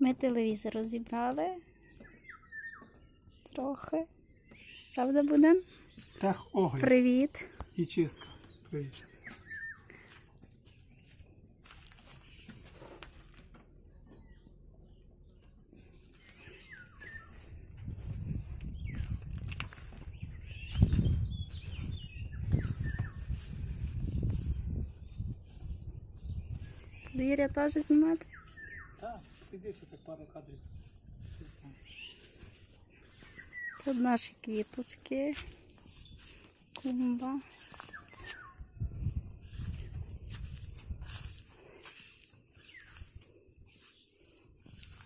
Ми телевізор розібрали. Трохи. Правда, Богдан? Так, огляд Привіт. і чистка. Привіт. Двір'я теж знімати. Так, сидиться так пару кадрів. Тут наші квіточки. Клумба.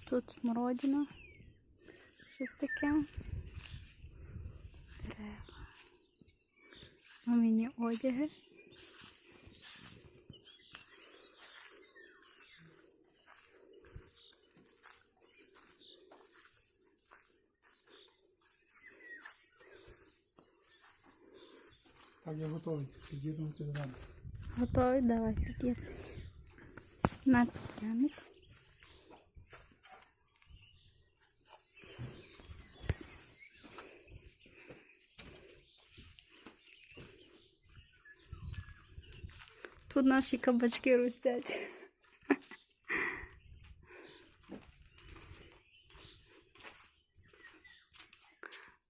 Тут смородина. Щось таке. Дерева. Маміні одяги. Так, я готовий. Під'єднувати до мене. Готові? Давай під'єднуй. На підтягнуть. Тут наші кабачки ростять.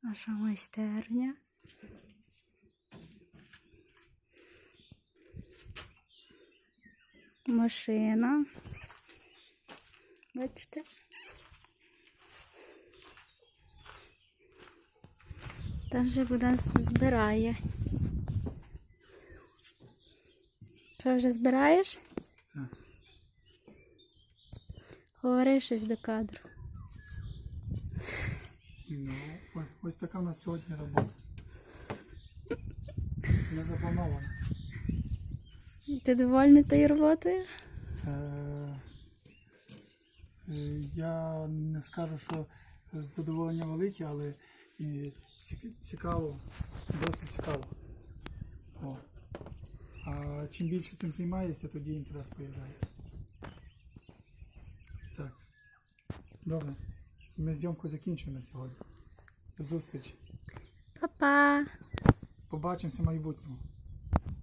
Наша майстерня. Машина. Бачите? Там вже буде збирає. Що вже збираєш? Так. Говори щось до кадру. Ну, ой, ось така у нас сьогодні робота. Не запланована. Ти довольний тою роботою? Е, е, Я не скажу, що задоволення велике, але і цікаво, досить цікаво. О. А чим більше тим займаєшся, тоді інтерес з'являється. Так. Добре. Ми зйомку закінчуємо сьогодні. До зустрічі. Па-па! Побачимося в майбутньому.